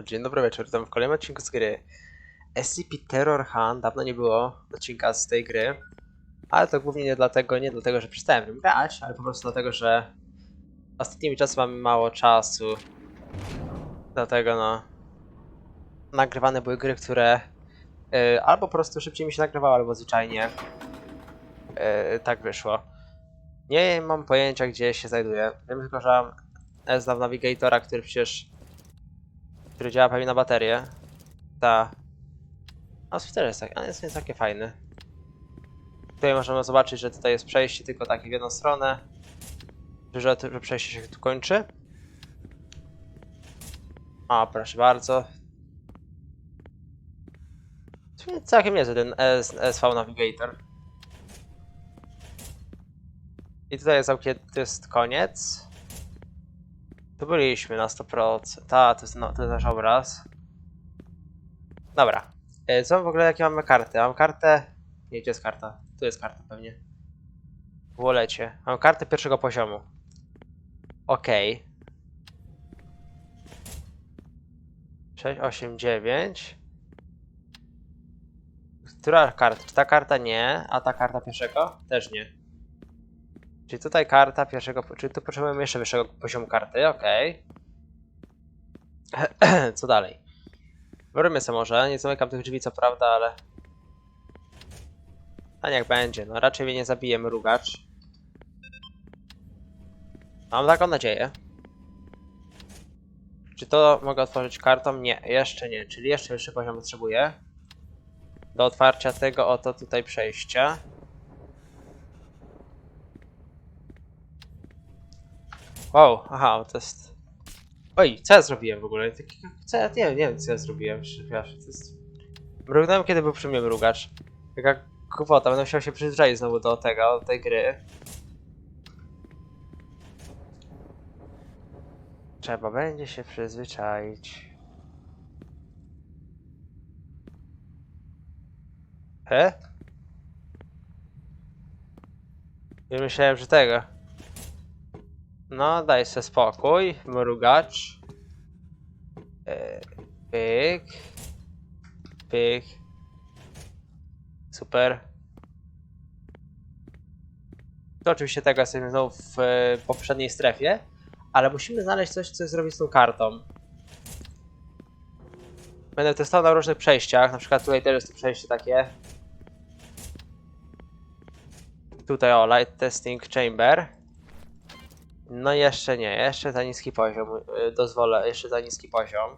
Dzień dobry wieczór, witam w kolejnym odcinku z gry SCP Terror Hunt. Dawno nie było odcinka z tej gry, ale to głównie nie dlatego, nie dlatego, że przestałem w nią grać, ale po prostu dlatego, że ostatnimi czasy mamy mało czasu. Dlatego no, nagrywane były gry, które y, albo po prostu szybciej mi się nagrywały, albo zwyczajnie y, tak wyszło. Nie mam pojęcia, gdzie się znajduję. Wiem tylko, że SDAW Navigatora, który przecież który działa pewnie na baterię. Ta. A też jest, tak, jest, jest takie fajny. Tutaj możemy zobaczyć, że tutaj jest przejście tylko takie w jedną stronę. Że, że przejście się tu kończy. A, proszę bardzo. Całkiem niezły ten SV Navigator. I tutaj jest to jest koniec. Tu byliśmy na 100%. Ta, to jest, no, to jest nasz obraz. Dobra. E, Co w ogóle, jakie mamy karty? Mam kartę... Nie, gdzie jest karta? Tu jest karta pewnie. W wolecie. Mam kartę pierwszego poziomu. Okej. 6, 8, 9. Która karta? Czy ta karta nie, a ta karta pierwszego? Też nie. Czyli tutaj karta pierwszego, czyli tu potrzebujemy jeszcze wyższego poziomu karty, okej. co dalej? Wróćmy sobie może, nie zamykam tych drzwi co prawda, ale... A niech będzie, no raczej mnie nie zabije mrugacz. Mam taką nadzieję. Czy to mogę otworzyć kartą? Nie, jeszcze nie, czyli jeszcze wyższy poziom potrzebuję. Do otwarcia tego oto tutaj przejścia. Wow, aha, to jest... Oj, co ja zrobiłem w ogóle? Co ja, nie, nie wiem co ja zrobiłem, przepraszam, to jest... Mrugnąłem kiedy był przy mnie mrugacz. Taka kwota, będę musiał się przyzwyczaić znowu do tego, do tej gry. Trzeba będzie się przyzwyczaić. He? Ja myślałem, że tego. No, daj sobie spokój, mrugacz. E, Pyk. Pyk. Super. To oczywiście tego jesteśmy znowu w e, poprzedniej strefie, ale musimy znaleźć coś, co zrobić z tą kartą. Będę testował na różnych przejściach, na przykład tutaj też jest to przejście takie. Tutaj o, light testing chamber. No jeszcze nie, jeszcze za niski poziom. y, Dozwolę, jeszcze za niski poziom.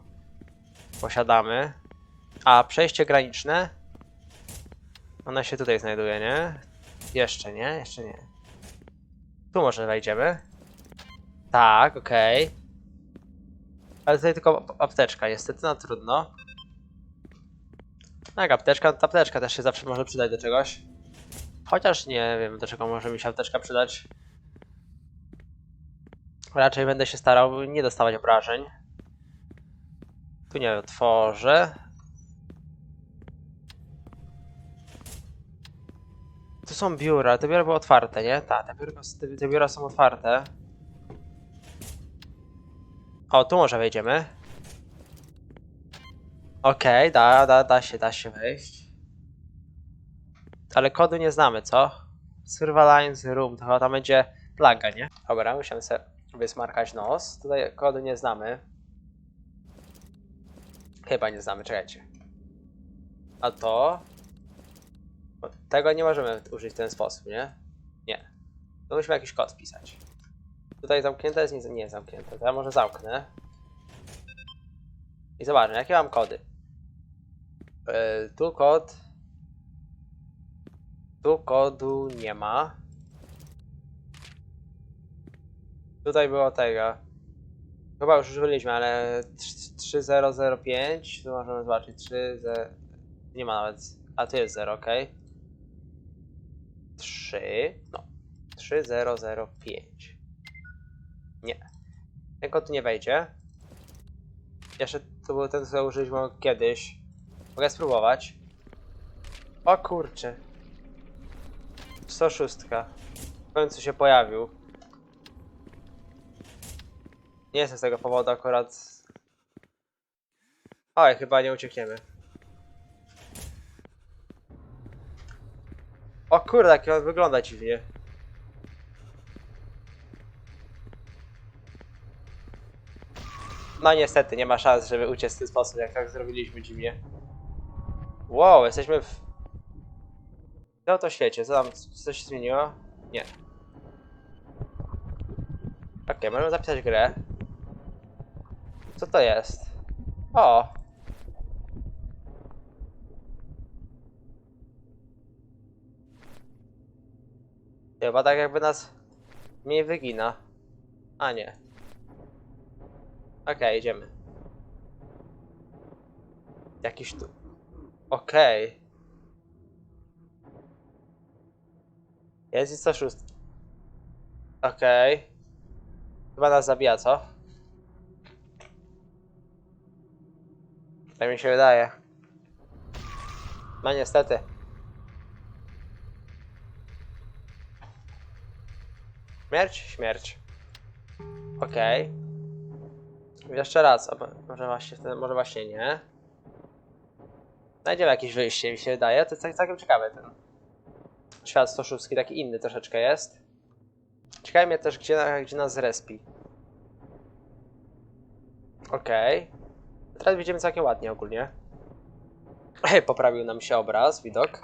Posiadamy. A przejście graniczne? Ona się tutaj znajduje, nie? Jeszcze nie, jeszcze nie. Tu może wejdziemy. Tak, okej. Ale tutaj tylko ap- apteczka, niestety, no trudno. Tak, apteczka, ta apteczka też się zawsze może przydać do czegoś. Chociaż nie wiem, do czego może mi się apteczka przydać. Raczej będę się starał nie dostawać obrażeń. Tu nie otworzę. Tu są biura, te biura były otwarte, nie? Tak, te, biura- te, biura są otwarte. O, tu może wejdziemy. Okej, da, da, da się, da się wejść. Ale kodu nie znamy, co? Surveillance Room, to chyba tam będzie plaga, nie? Dobra, musiałem sobie wysmarkać nos. Tutaj kodu nie znamy. Chyba nie znamy, czekajcie. A to... Tego nie możemy użyć w ten sposób, nie? Nie. To musimy jakiś kod wpisać. Tutaj zamknięte jest? Nie, nie zamknięte. To ja może zamknę. I zobaczmy, jakie mam kody. Yy, tu kod... Tu kodu nie ma. Tutaj było tego. Chyba już użyliśmy, ale 3005. Tu możemy zobaczyć 3, Nie ma nawet. A tu jest 0, ok. 3. No. 3005. Nie. Ten tu nie wejdzie. Jeszcze to był ten, co użyliśmy kiedyś. Mogę spróbować. O kurczę. 106. W końcu się pojawił. Nie jestem z tego powodu akurat Oj, chyba nie uciekniemy. O kurde, jak on wygląda dziwnie. No niestety, nie ma szans, żeby uciec w ten sposób, jak tak zrobiliśmy dziwnie. Wow, jesteśmy w... No to świecie, co tam, coś się zmieniło? Nie. Okej, możemy zapisać grę. Co to jest? O! Chyba tak jakby nas mniej wygina. A nie. Okej, idziemy. Jakiś tu... Okej. Jest i 106. Okej. Chyba nas zabija, co? Tak mi się wydaje. No niestety. Śmierć? Śmierć. Okej. Jeszcze raz, może właśnie, może właśnie nie. Znajdziemy jakieś wyjście, mi się wydaje. To jest cał- całkiem ciekawy ten świat stoszówski, taki inny troszeczkę jest. Ciekawi mnie też, gdzie, gdzie nas zrespi. Okej. Teraz widzimy całkiem ładnie ogólnie. Poprawił nam się obraz, widok.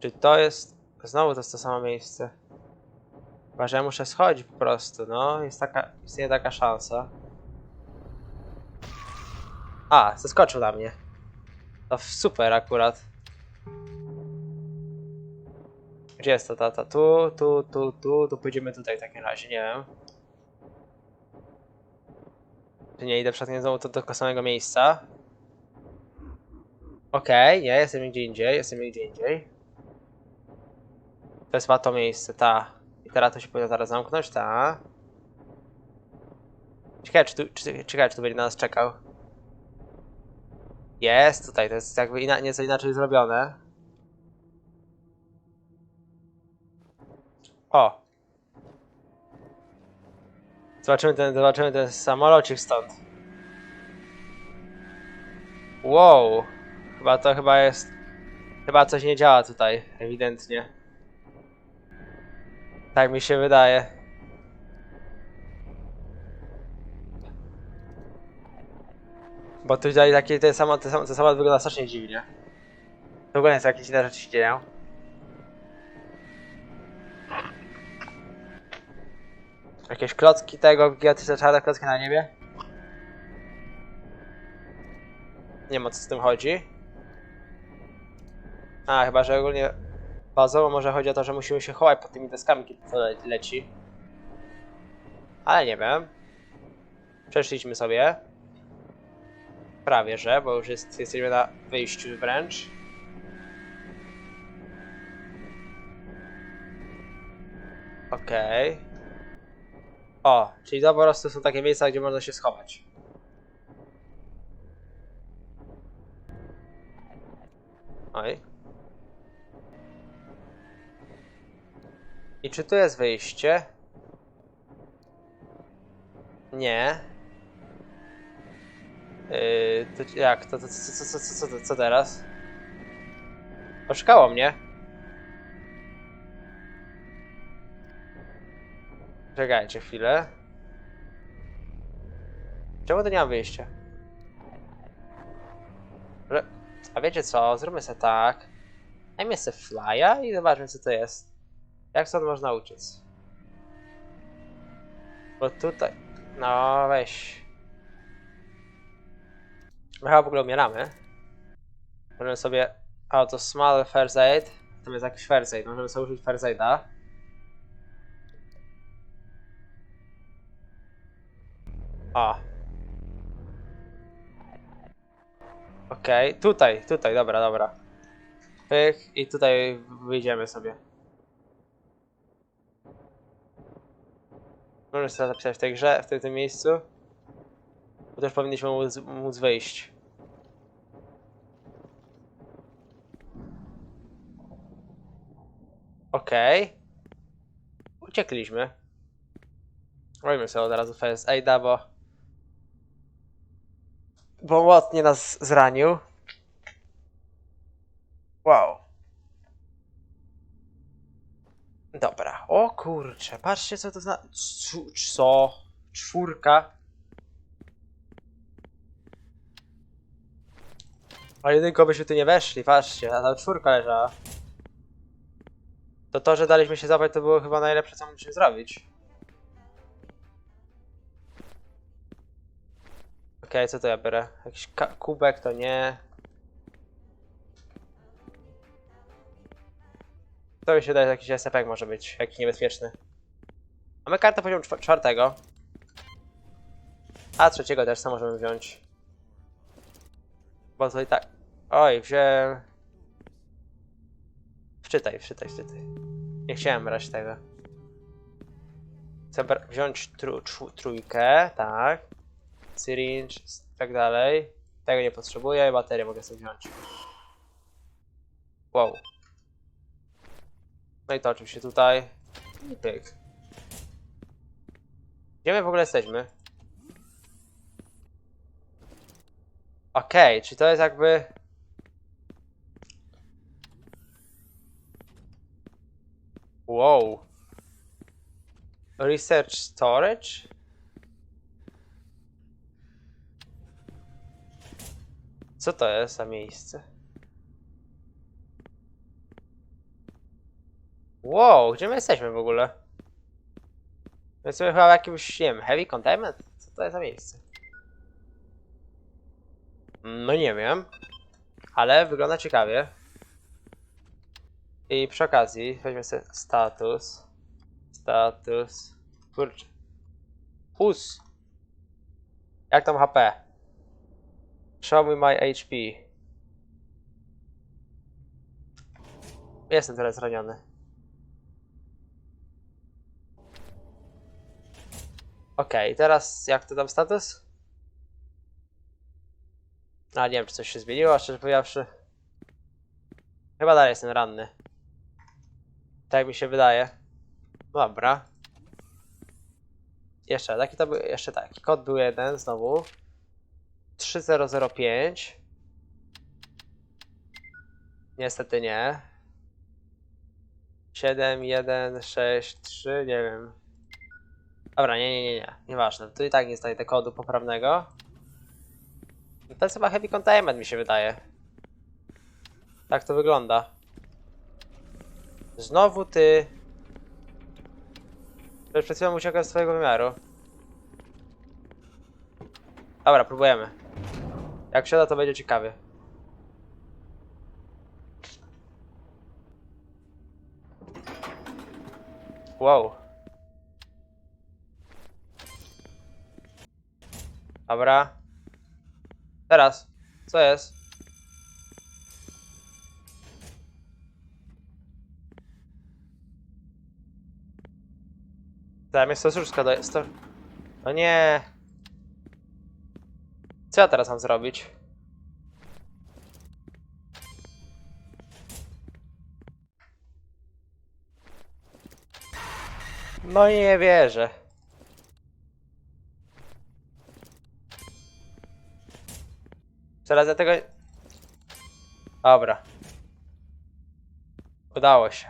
Czy to jest... Znowu to jest to samo miejsce. Chyba, że ja muszę schodzić po prostu, no. Jest taka... Istnieje taka szansa. A, zeskoczył na mnie. To super akurat. Gdzie jest to tata? Tu, tu, tu, tu, tu pójdziemy tutaj w takim razie, nie wiem. Nie idę przypadkiem znowu do tego samego miejsca? Okej, nie, jestem gdzie indziej, jestem gdzie indziej. To jest ma to miejsce, ta. I teraz to się powinno zaraz zamknąć, ta. Ciekawe, czy tu, czy, ciekawe, czy tu będzie na nas czekał. Jest tutaj, to jest jakby ina nieco inaczej zrobione. O! Zobaczymy ten, zobaczymy ten samolocik stąd. Wow! Chyba to chyba jest... Chyba coś nie działa tutaj, ewidentnie. Tak mi się wydaje. Bo tutaj takie te samo, te samo, te samo wygląda strasznie dziwnie. W ogóle jest jakieś inne rzeczy się dzieją. Jakieś klocki tego, gigantyczne czarne klocki na niebie? Nie wiem o co z tym chodzi. A, chyba, że ogólnie bazowo może chodzi o to, że musimy się chować pod tymi deskami, kiedy to le leci. Ale nie wiem. Przeszliśmy sobie. Prawie, że, bo już jest, jesteśmy na wyjściu wręcz. Okej. O, czyli to po prostu są takie miejsca, gdzie można się schować. Oj. I czy tu jest wyjście? Nie. Yy, to jak? To, to, co, co, co, co, co, teraz? Oszukało mnie. Czekajcie chwilę. Czemu to nie ma wyjścia? Że- A wiecie co? Zróbmy sobie tak. Dajmy sobie flya i zobaczmy co to jest. Jak stąd można uciec? Bo tutaj... No weź. My chyba w ogóle umieramy. Możemy sobie... A, to small first aid. To jest jakiś first aid. Możemy sobie użyć first aida. O. Okej, tutaj, tutaj, dobra, dobra. Pyk i tutaj wyjdziemy sobie. Możemy sobie zapisać w tej grze, w tym, tym miejscu. Bo też powinniśmy móc, móc wyjść. Okej. Uciekliśmy. Robimy sobie od razu first aida, bo... bo mocnie nas zranił. Wow. Dobra. O kurczę, patrzcie co to za... Cu- Co? Czwórka. Ale jedynko byśmy tu nie weszli, patrzcie, a tam czwórka leżała. To to, że daliśmy się zabrać, to było chyba najlepsze, co mogliśmy zrobić. Okej, co to ja biorę? Jakiś kubek, to nie. To mi się wydaje, że jakiś SFP może być, jakiś niebezpieczny. Mamy kartę poziomu czwa- czwartego. A trzeciego też co możemy wziąć. Bo to i tak. Oj, wziąłem. Wczytaj, wczytaj, wczytaj. Nie chciałem brać tego. Chcę wziąć tru- tru- trójkę, tak. Syringe, s- tak dalej. Tego nie potrzebuję, baterię mogę sobie wziąć. Wow. No i to oczywiście tutaj. I pyk. Gdzie my w ogóle jesteśmy? Okej, czyli to jest jakby... Wow. Research storage? Co to jest za miejsce? Wow, gdzie my jesteśmy w ogóle? Jesteśmy chyba w jakimś, nie wiem, heavy containment? Co to jest za miejsce? No nie wiem. Ale wygląda ciekawie. I przy okazji weźmy sobie status. Status. Kurczę. Us. Jak tam HP? Show me my HP. Jestem teraz zraniony. Okej, teraz jak to tam status? A nie wiem, czy coś się zmieniło, szczerze powiedziawszy. Chyba dalej jestem ranny. Tak mi się wydaje. Dobra. Jeszcze, taki to był, jeszcze taki. Kod był jeden znowu. 3005. Niestety nie. 7163, nie wiem. Dobra, nie, nie, nie, nie. Nieważne. Tu i tak nie znajdę kodu poprawnego. No To jest chyba heavy containment mi się wydaje. Tak to wygląda. Znowu ty. Przed chwilą uciekłem z twojego wymiaru. Dobra, próbujemy. Jak się da, to będzie ciekawie. Wow. Dobra. Teraz. Co jest? Tam jest stosuszka do... Sto... No nie. Co ja teraz mam zrobić? No nie wierzę. Teraz ja tego... Dobra. Udało się.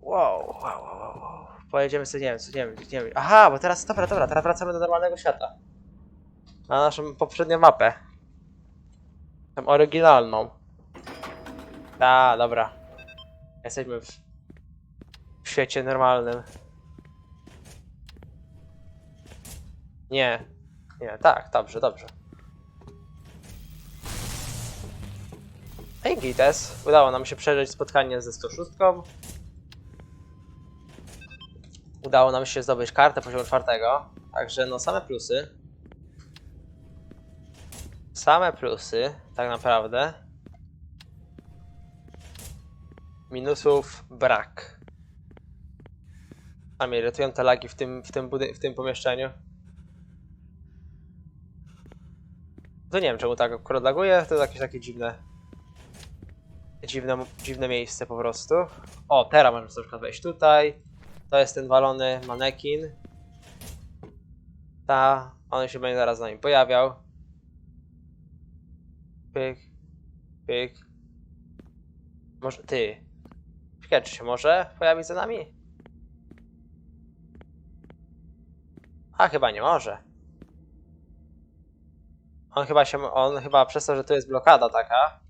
Wow, wow, wow, wow. Pojedziemy sobie, nie wiem, co, nie wiem, nie wiem. Aha, bo teraz, dobra, dobra, teraz wracamy do normalnego świata. Na naszą poprzednią mapę. Tą oryginalną. Ta, dobra. Jesteśmy w, w świecie normalnym. Nie. Nie, tak, dobrze, dobrze. Hej Gites, udało nam się przeżyć spotkanie ze 106. Udało nam się zdobyć kartę poziomu czwartego. Także no same plusy. Same plusy, tak naprawdę. Minusów brak. A mnie ratują te lagi w tym, w tym, w tym pomieszczeniu. To nie wiem czemu tak akurat laguje, to jest jakieś takie dziwne. Dziwne, dziwne miejsce po prostu. O, teraz możemy sobie na przykład wejść tutaj. To jest ten walony manekin. Ta On się będzie zaraz z nami pojawiał. Pyk, pyk. Może ty. Ciekawe, czy się może pojawić za nami? A chyba nie może. On chyba się, on chyba przez to, że tu jest blokada taka,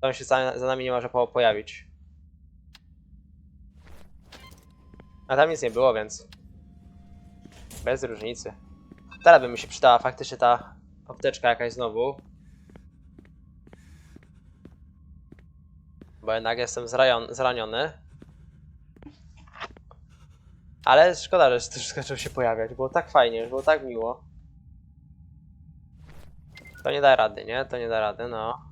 to on się za, za nami nie może po, pojawić. A tam nic nie było, więc bez różnicy. Teraz by mi się przydała faktycznie ta apteczka jakaś znowu. Bo jednak jestem zraniony. Ale szkoda, że też zaczął się pojawiać. Było tak fajnie, było tak miło. To nie da rady, nie? To nie da rady, no.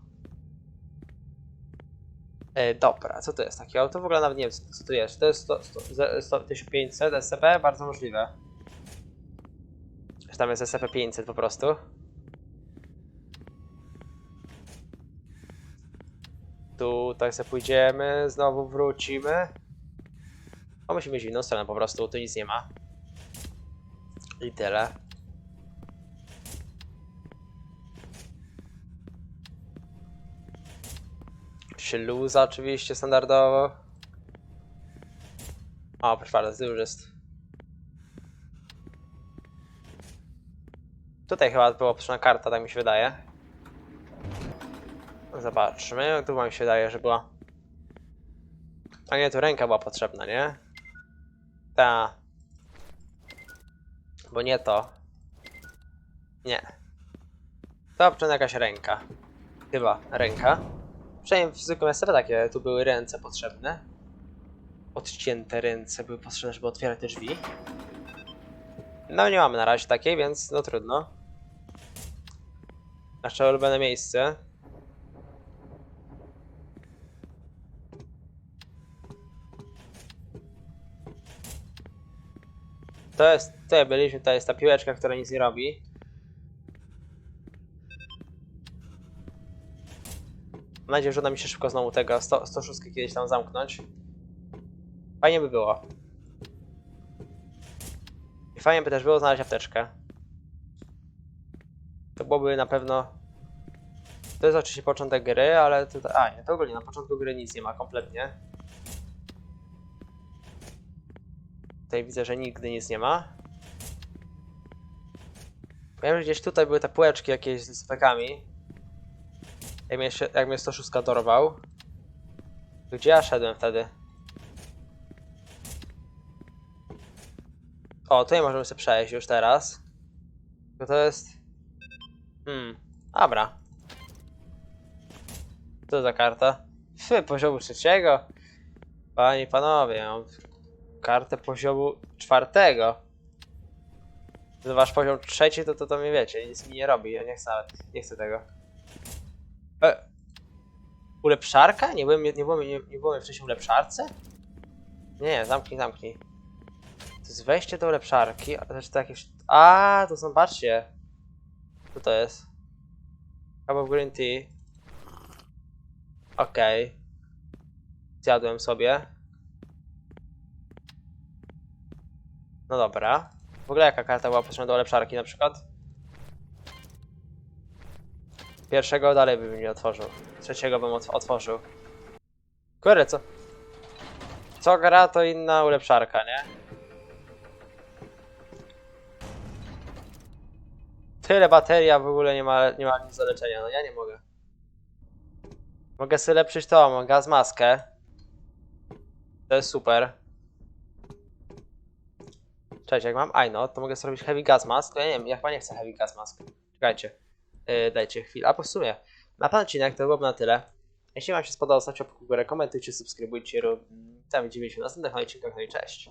E, dobra, co to jest takiego? To w ogóle nawet nie wiem, co, co to jest. To jest 100, 100, ze- 100, 1500 SCP? Bardzo możliwe. Że tam jest SCP-500 po prostu. Tutaj sobie pójdziemy, znowu wrócimy. O, musimy iść w inną stronę po prostu, tu nic nie ma. I tyle. Śluza oczywiście standardowo. O, proszę bardzo, już jest. Tutaj chyba była potrzebna karta, tak mi się wydaje. Zobaczmy, tu wam się wydaje, że była. A nie, tu ręka była potrzebna, nie? Ta. Bo nie to. Nie. To jakaś ręka. Chyba ręka. Przynajmniej w zwykłym SCP takie tu były ręce potrzebne. Odcięte ręce były potrzebne, żeby otwierać te drzwi. No nie mamy na razie takiej, więc no trudno. Nasze ulubione miejsce. To jest, tutaj byliśmy, to jest ta piłeczka, która nic nie robi. Mam nadzieję, że uda mi się szybko znowu tego 100, 106 kiedyś tam zamknąć. Fajnie by było. I fajnie by też było znaleźć apteczkę. To byłoby na pewno... To jest oczywiście początek gry, ale tutaj... A, nie, to ogólnie na początku gry nic nie ma kompletnie. Tutaj widzę, że nigdy nic nie ma. Wiem, że gdzieś tutaj były te półeczki jakieś z spekami. Jak mnie, jak mnie 106 dorwał. Gdzie ja szedłem wtedy? O, tutaj możemy sobie przejść już teraz. Tylko to jest... Hmm, dobra. Co za karta? Fy, poziomu trzeciego. Panie i panowie, mam kartę poziomu czwartego. Wasz poziom trzeci, to to, to wiecie, nic mi nie robi, ja nie chcę nie chcę tego. E, ulepszarka? Nie byłem, nie, byłem, nie, nie byłem wcześniej w ulepszarce? Nie, zamknij, zamknij. To jest wejście do ulepszarki, a to jest jakieś... A, to są, patrzcie. Co to jest? Cup of green tea. Okej. Zjadłem sobie. No dobra. W ogóle jaka karta była potrzebna do ulepszarki na przykład? Pierwszego dalej bym nie otworzył. Trzeciego bym otw- otworzył. Kurde, co? Co gra to inna ulepszarka, nie? Tyle bateria w ogóle nie ma, nie ma nic do leczenia, no ja nie mogę. Mogę sobie lepszyć mam gaz maskę. To jest super. Cześć, jak mam Aj, to mogę sobie robić heavy gas mask. To ja nie wiem, ja chyba nie chcę heavy gas mask. Czekajcie. Yy, dajcie chwilę. A po sumie, na ten odcinek to byłoby na tyle. Jeśli wam się spodobał, stawcie łapkę w górę, komentujcie, subskrybujcie. Tam widzimy się w następnych odcinkach. No i cześć.